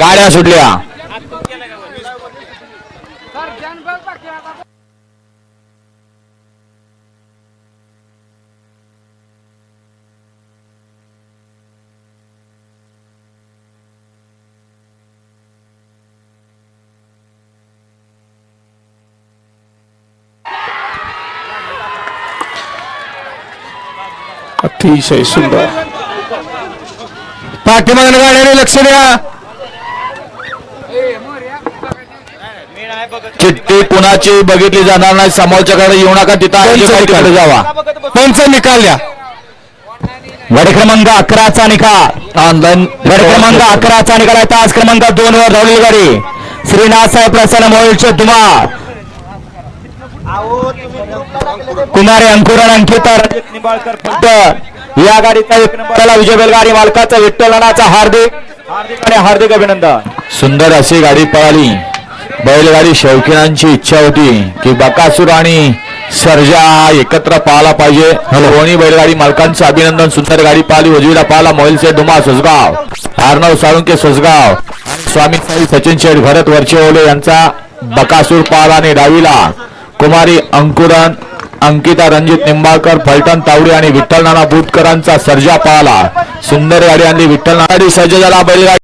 गाड्या सुटल्या. अतिशय सुंदर. पाठीमागल्या गाड्याने लक्ष द्या. चिठ्ठी कुणाची बघितली जाणार नाही समोरच्याकडे येऊ नका तिथं. जावा. पंच निकाल द्या. गड क्रमांक अकराचा निकाल. ऑनलाईन गड क्रमांक अकराचा निकाल आहे. तास क्रमांक दोन वर धावलेली गाडी. श्रीनाथ साहेब प्रसन्न मोहिलचे तुम्हा कुमारी अंकुरण अंकिता रणजित निंबाळकर फलटण या गाडीचा एक नंबरला विजय बैलगाडी मालकाचा विठ्ठल नानाचा हार्दिक हार्दिक आणि हार्दिक अभिनंदन. सुंदर अशी गाडी पळाली. बैलगाडी शौकीनांची इच्छा होती की बकासूर आणि सर्जा एकत्र पाहायला पाहिजे. दोन्ही बैलगाडी मालकांचं अभिनंदन. सुंदर गाडी पाहिली उजवीला पाहिला मोहिलचे दुमा सुसगाव अर्णव साळुंके सुसगाव आणि स्वामी साई सचिन शेठ भरत वरचेओले यांचा बकासूर पाहिला आणि डावीला कुमारी अंकुरन अंकिता रणजित निंबाळकर फलटण तावडे आणि विठ्ठल नाना बुटकरांचा सर्जा पाहला सुंदर गाडी आणि विठ्ठल नाडी सज्ज झाला बैलगाडी